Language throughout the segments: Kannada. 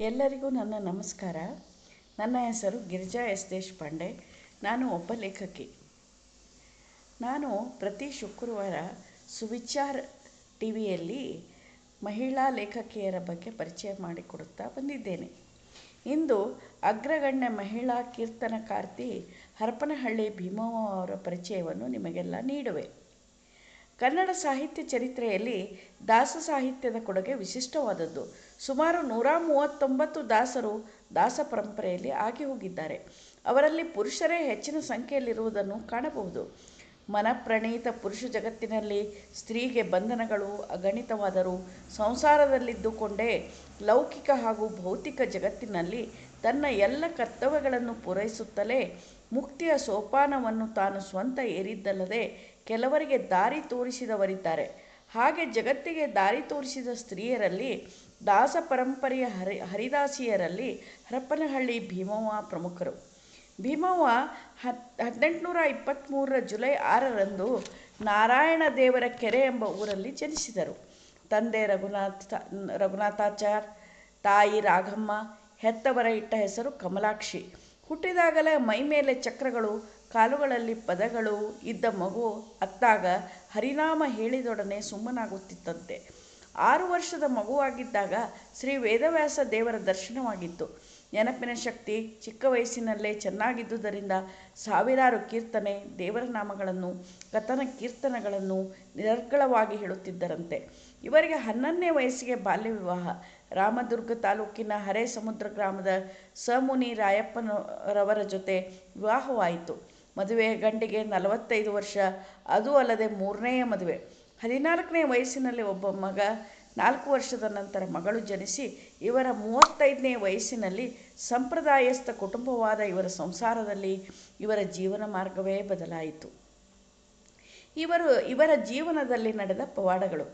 ಎಲ್ಲರಿಗೂ ನನ್ನ ನಮಸ್ಕಾರ. ನನ್ನ ಹೆಸರು ಗಿರಿಜಾ ಎಸ್ ದೇಶಪಾಂಡೆ ನಾನು ಒಬ್ಬ ಲೇಖಕಿ. ನಾನು ಪ್ರತಿ ಶುಕ್ರವಾರ ಸುವಿಚಾರ್ ಟಿ ವಿಯಲ್ಲಿ ಮಹಿಳಾ ಲೇಖಕಿಯರ ಬಗ್ಗೆ ಪರಿಚಯ ಮಾಡಿಕೊಡುತ್ತಾ ಬಂದಿದ್ದೇನೆ. ಇಂದು ಅಗ್ರಗಣ್ಯ ಮಹಿಳಾ ಕೀರ್ತನಕಾರ್ತಿ ಹರಪನಹಳ್ಳಿ ಭೀಮವ್ವ ಅವರ ಪರಿಚಯವನ್ನು ನಿಮಗೆಲ್ಲ ನೀಡುವೆ. ಕನ್ನಡ ಸಾಹಿತ್ಯ ಚರಿತ್ರೆಯಲ್ಲಿ ದಾಸ ಸಾಹಿತ್ಯದ ಕೊಡುಗೆ ವಿಶಿಷ್ಟವಾದದ್ದು. ಸುಮಾರು ನೂರ ಮೂವತ್ತೊಂಬತ್ತು ದಾಸರು ದಾಸ ಪರಂಪರೆಯಲ್ಲಿ ಆಗಿ ಹೋಗಿದ್ದಾರೆ. ಅವರಲ್ಲಿ ಪುರುಷರೇ ಹೆಚ್ಚಿನ ಸಂಖ್ಯೆಯಲ್ಲಿರುವುದನ್ನು ಕಾಣಬಹುದು. ಮನಪ್ರಣೀತ ಪುರುಷ ಜಗತ್ತಿನಲ್ಲಿ ಸ್ತ್ರೀಗೆ ಬಂಧನಗಳು ಅಗಣಿತವಾದರೂ ಸಂಸಾರದಲ್ಲಿದ್ದುಕೊಂಡೇ ಲೌಕಿಕ ಹಾಗೂ ಭೌತಿಕ ಜಗತ್ತಿನಲ್ಲಿ ತನ್ನ ಎಲ್ಲ ಕರ್ತವ್ಯಗಳನ್ನು ಪೂರೈಸುತ್ತಲೇ ಮುಕ್ತಿಯ ಸೋಪಾನವನ್ನು ತಾನು ಸ್ವಂತ ಏರಿದ್ದಲ್ಲದೆ ಕೆಲವರಿಗೆ ದಾರಿ ತೋರಿಸಿದವರಿದ್ದಾರೆ. ಹಾಗೆ ಜಗತ್ತಿಗೆ ದಾರಿ ತೋರಿಸಿದ ಸ್ತ್ರೀಯರಲ್ಲಿ, ದಾಸ ಪರಂಪರೆಯ ಹರಿ ಹರಿದಾಸಿಯರಲ್ಲಿ ಹರಪನಹಳ್ಳಿ ಭೀಮವ್ವ ಪ್ರಮುಖರು. ಭೀಮವ್ವ ಹತ್ ಹದಿನೆಂಟುನೂರ ಇಪ್ಪತ್ತ್ಮೂರರ ಜುಲೈ ಆರರಂದು ನಾರಾಯಣ ದೇವರ ಕೆರೆ ಎಂಬ ಊರಲ್ಲಿ ಜನಿಸಿದರು. ತಂದೆ ರಘುನಾಥ, ರಘುನಾಥಾಚಾರ್, ತಾಯಿ ರಾಘಮ್ಮ, ಹೆತ್ತವರ ಇಟ್ಟ ಹೆಸರು ಕಮಲಾಕ್ಷಿ. ಹುಟ್ಟಿದಾಗಲೇ ಮೈ ಮೇಲೆ ಚಕ್ರಗಳು, ಕಾಲುಗಳಲ್ಲಿ ಪದಗಳು ಇದ್ದ ಮಗು ಅತ್ತಾಗ ಹರಿನಾಮ ಹೇಳಿದೊಡನೆ ಸುಮ್ಮನಾಗುತ್ತಿತ್ತಂತೆ. ಆರು ವರ್ಷದ ಮಗುವಾಗಿದ್ದಾಗ ಶ್ರೀ ವೇದವ್ಯಾಸ ದೇವರ ದರ್ಶನವಾಗಿತ್ತು. ನೆನಪಿನ ಶಕ್ತಿ ಚಿಕ್ಕ ವಯಸ್ಸಿನಲ್ಲೇ ಚೆನ್ನಾಗಿದ್ದುದರಿಂದ ಸಾವಿರಾರು ಕೀರ್ತನೆ ದೇವರ ನಾಮಗಳನ್ನು, ಕಥನ ಕೀರ್ತನಗಳನ್ನು ನಿರರ್ಗಳವಾಗಿ ಹೇಳುತ್ತಿದ್ದರಂತೆ. ಇವರಿಗೆ ಹನ್ನೊಂದನೇ ವಯಸ್ಸಿಗೆ ಬಾಲ್ಯ ವಿವಾಹ. ರಾಮದುರ್ಗ ತಾಲೂಕಿನ ಹರೇ ಸಮುದ್ರ ಗ್ರಾಮದ ಸಮುನಿ ರಾಯಪ್ಪನರವರ ಜೊತೆ ವಿವಾಹವಾಯಿತು. ಮದುವೆ ಗಂಡಿಗೆ ನಲವತ್ತೈದು ವರ್ಷ, ಅದೂ ಅಲ್ಲದೆ ಮೂರನೆಯ ಮದುವೆ. ಹದಿನಾಲ್ಕನೇ ವಯಸ್ಸಿನಲ್ಲಿ ಒಬ್ಬ ಮಗ ನಾಲ್ಕು ವರ್ಷದ ನಂತರ ಮಗಳು ಜನಿಸಿ ಇವರ ಮೂವತ್ತೈದನೇ ವಯಸ್ಸಿನಲ್ಲಿ ಸಂಪ್ರದಾಯಸ್ಥ ಕುಟುಂಬವಾದ ಇವರ ಸಂಸಾರದಲ್ಲಿ ಇವರ ಜೀವನ ಮಾರ್ಗವೇ ಬದಲಾಯಿತು. ಇವರು, ಇವರ ಜೀವನದಲ್ಲಿ ನಡೆದ ಪವಾಡಗಳು.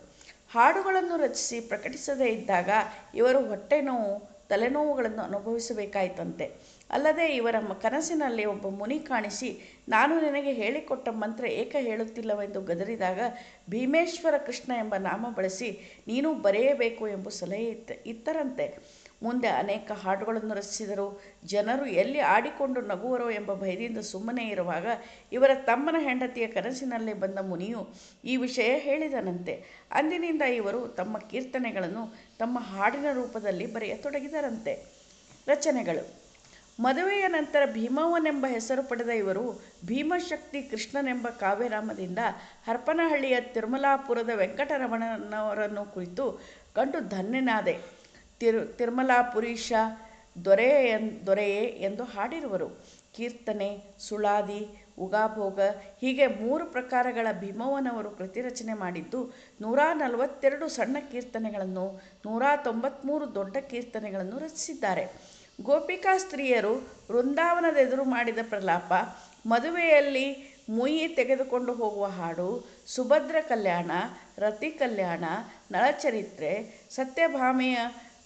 ಹಾಡುಗಳನ್ನು ರಚಿಸಿ ಪ್ರಕಟಿಸದೇ ಇದ್ದಾಗ ಇವರು ಹೊಟ್ಟೆ ನೋವು ತಲೆನೋವುಗಳನ್ನು ಅನುಭವಿಸಬೇಕಾಯಿತಂತೆ. ಅಲ್ಲದೆ ಇವರ ಕನಸಿನಲ್ಲಿ ಒಬ್ಬ ಮುನಿ ಕಾಣಿಸಿ, ನಾನು ನಿನಗೆ ಹೇಳಿಕೊಟ್ಟ ಮಂತ್ರ ಏಕ ಹೇಳುತ್ತಿಲ್ಲವೆಂದು ಗದರಿದಾಗ, ಭೀಮೇಶ್ವರ ಕೃಷ್ಣ ಎಂಬ ನಾಮ ಬಳಸಿ, ನೀನು ಬರೆಯಬೇಕು ಎಂಬ ಸಲಹೆ ಇತ್ತ ಇತ್ತರಂತೆ. ಮುಂದೆ ಅನೇಕ ಹಾಡುಗಳನ್ನು ರಚಿಸಿದರು. ಜನರು ಎಲ್ಲಿ ಆಡಿಕೊಂಡು ನಗುವರೋ ಎಂಬ ಭಯದಿಂದ ಸುಮ್ಮನೆ ಇರುವಾಗ, ಇವರ ತಮ್ಮನ ಹೆಂಡತಿಯ ಕನಸಿನಲ್ಲೇ ಬಂದ ಮುನಿಯು ಈ ವಿಷಯ ಹೇಳಿದನಂತೆ. ಅಂದಿನಿಂದ ಇವರು ತಮ್ಮ ಕೀರ್ತನೆಗಳನ್ನು ತಮ್ಮ ಹಾಡಿನ ರೂಪದಲ್ಲಿ ಬರೆಯತೊಡಗಿದರಂತೆ. ರಚನೆಗಳು. ಮದುವೆಯ ನಂತರ ಭೀಮವ್ವನೆಂಬ ಹೆಸರು ಪಡೆದ ಇವರು ಭೀಮಶಕ್ತಿ ಕೃಷ್ಣನೆಂಬ ಕಾವ್ಯರಾಮದಿಂದ ಹರಪನಹಳ್ಳಿಯ ತಿರುಮಲಾಪುರದ ವೆಂಕಟರಮಣನವರನ್ನು ಕುರಿತು ಕಂಡು ಧನ್ಯನಾದೆ. ತಿರು, ತಿರುಮಲಾಪುರೀಶ ದೊರೆ ದೊರೆಯೇ ಎಂದು ಹಾಡಿರುವರು. ಕೀರ್ತನೆ, ಸುಳಾದಿ, ಉಗಾಭೋಗ ಹೀಗೆ ಮೂರು ಪ್ರಕಾರಗಳ ಭೀಮವ್ವನವರು ಕೃತಿರಚನೆ ಮಾಡಿದ್ದು ನೂರ ನಲವತ್ತೆರಡು ಸಣ್ಣ ಕೀರ್ತನೆಗಳನ್ನು ನೂರ ತೊಂಬತ್ತ್ಮೂರು ದೊಡ್ಡ ಕೀರ್ತನೆಗಳನ್ನು ರಚಿಸಿದ್ದಾರೆ. ಗೋಪಿಕಾ ಸ್ತ್ರೀಯರು ವೃಂದಾವನದೆದುರು ಮಾಡಿದ ಪ್ರಲಾಪ, ಮದುವೆಯಲ್ಲಿ ಮುಯಿ ತೆಗೆದುಕೊಂಡು ಹೋಗುವ ಹಾಡು, ಸುಭದ್ರ ಕಲ್ಯಾಣ, ರತಿ ಕಲ್ಯಾಣ, ನಳಚರಿತ್ರೆ, ಸತ್ಯಭಾಮೆಯ,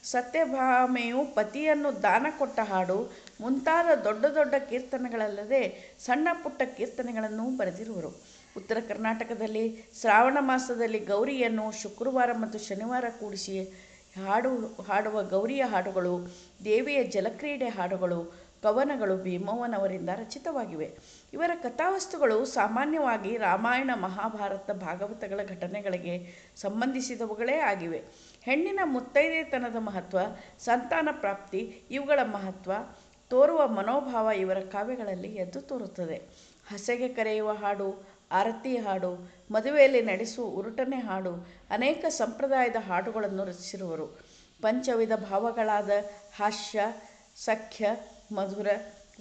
ಸತ್ಯಭಾಮೆಯು ಪತಿಯನ್ನು ದಾನ ಕೊಟ್ಟ ಹಾಡು, ಮುಂತಾದ ದೊಡ್ಡ ದೊಡ್ಡ ಕೀರ್ತನೆಗಳಲ್ಲದೆ ಸಣ್ಣ ಪುಟ್ಟ ಕೀರ್ತನೆಗಳನ್ನು ಬರೆದಿರುವರು. ಉತ್ತರ ಕರ್ನಾಟಕದಲ್ಲಿ ಶ್ರಾವಣ ಮಾಸದಲ್ಲಿ ಗೌರಿಯನ್ನು ಶುಕ್ರವಾರ ಮತ್ತು ಶನಿವಾರ ಕೂಡಿಸಿ ಹಾಡು, ಹಾಡುವ ಗೌರಿಯ ಹಾಡುಗಳು, ದೇವಿಯ ಜಲಕ್ರೀಡೆ ಹಾಡುಗಳು, ಕವನಗಳು ಭೀಮವ್ವನವರಿಂದ ರಚಿತವಾಗಿವೆ. ಇವರ ಕಥಾವಸ್ತುಗಳು ಸಾಮಾನ್ಯವಾಗಿ ರಾಮಾಯಣ, ಮಹಾಭಾರತ ಭಾಗವತಗಳ ಘಟನೆಗಳಿಗೆ ಸಂಬಂಧಿಸಿದವುಗಳೇ ಆಗಿವೆ. ಹೆಣ್ಣಿನ ಮುತ್ತೈದೆತನದ ಮಹತ್ವ, ಸಂತಾನ ಪ್ರಾಪ್ತಿ, ಇವುಗಳ ಮಹತ್ವ, ತೋರುವ ಮನೋಭಾವ ಇವರ ಕಾವ್ಯಗಳಲ್ಲಿ ಎದ್ದು ತೋರುತ್ತದೆ. ಹಸೆಗೆ ಕರೆಯುವ ಹಾಡು ಆರತಿ ಹಾಡು, ಮದುವೆಯಲ್ಲಿ ನಡೆಸುವ ಉರುಟನೆ ಹಾಡು, ಅನೇಕ ಸಂಪ್ರದಾಯದ ಹಾಡುಗಳನ್ನು ರಚಿಸಿರುವರು. ಪಂಚವಿಧ ಭಾವಗಳಾದ ಹಾಸ್ಯ, ಸಖ್ಯ, ಮಧುರ,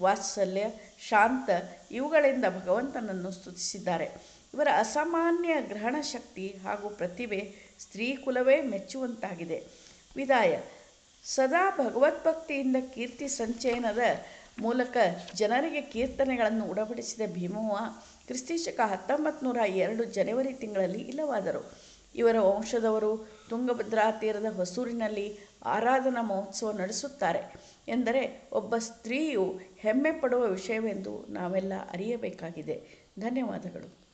ವಾತ್ಸಲ್ಯ, ಶಾಂತ ಇವುಗಳಿಂದ ಭಗವಂತನನ್ನು ಸ್ತುತಿಸಿದ್ದಾರೆ. ಇವರ ಅಸಾಮಾನ್ಯ ಗ್ರಹಣ ಶಕ್ತಿ ಹಾಗೂ ಪ್ರತಿಭೆ ಸ್ತ್ರೀ ಕುಲವೇ ಮೆಚ್ಚುವಂತಾಗಿದೆ. ವಿದಾಯ. ಸದಾ ಭಗವದ್ಭಕ್ತಿಯಿಂದ ಕೀರ್ತಿ ಸಂಚಯನದ ಮೂಲಕ ಜನರಿಗೆ ಕೀರ್ತನೆಗಳನ್ನು ಉಡಬಡಿಸಿದ ಭೀಮವ್ವ, ಕ್ರಿಸ್ತಿಶಕ ಹತ್ತೊಂಬತ್ತು ನೂರ ಎರಡು ಜನವರಿ ತಿಂಗಳಲ್ಲಿ ಇಲ್ಲವಾದರು. ಇವರ ವಂಶದವರು ತುಂಗಭದ್ರಾ ತೀರದ ಹೊಸೂರಿನಲ್ಲಿ ಆರಾಧನಾ ಮಹೋತ್ಸವ ನಡೆಸುತ್ತಾರೆ ಎಂದರೆ ಒಬ್ಬ ಸ್ತ್ರೀಯು ಹೆಮ್ಮೆ ಪಡುವ ವಿಷಯವೆಂದು ನಾವೆಲ್ಲ ಅರಿಯಬೇಕಾಗಿದೆ. ಧನ್ಯವಾದಗಳು.